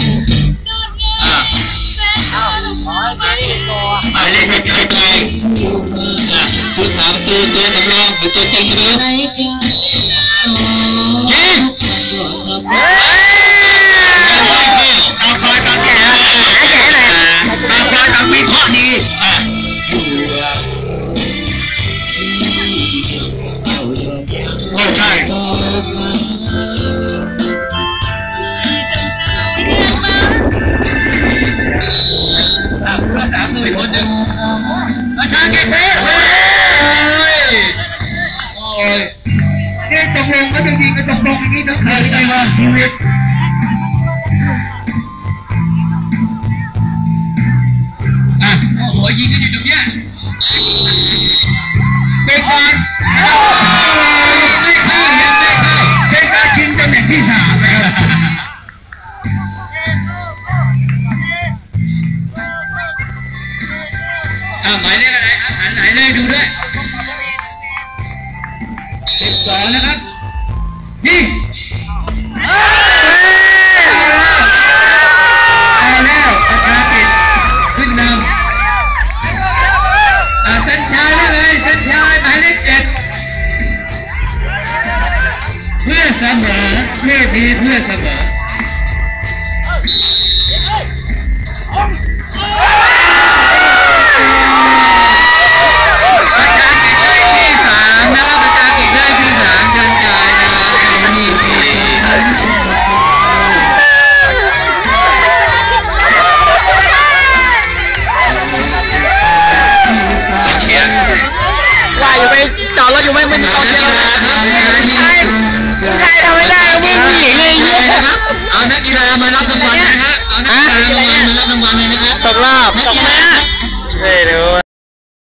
อ่าเล่นเป็นตัวเองพูดถามตัวตัวสำรองหรือตัวจริงใช่ไหม อาจารย์เก่งเพชรเฮ้ยโอ้ยนี่ตกลงก็จะยิงกันตกลงอย่างนี้ทั้งคืนเลยว่าชีวิตอะโอ้โหยิงกันอยู่ตรงเนี้ยเป็นการ อ่าหมายเลขอะไรครับหันหมายเลขดูด้วยสิบสองนะครับยิงเอาแล้วประชาปิดขึ้นนำอ่าเส้นชายได้เลยเส้นชายหมายเลขเจ็ดเพื่อเสมอเพื่อดีเพื่อเสมอ อดรถ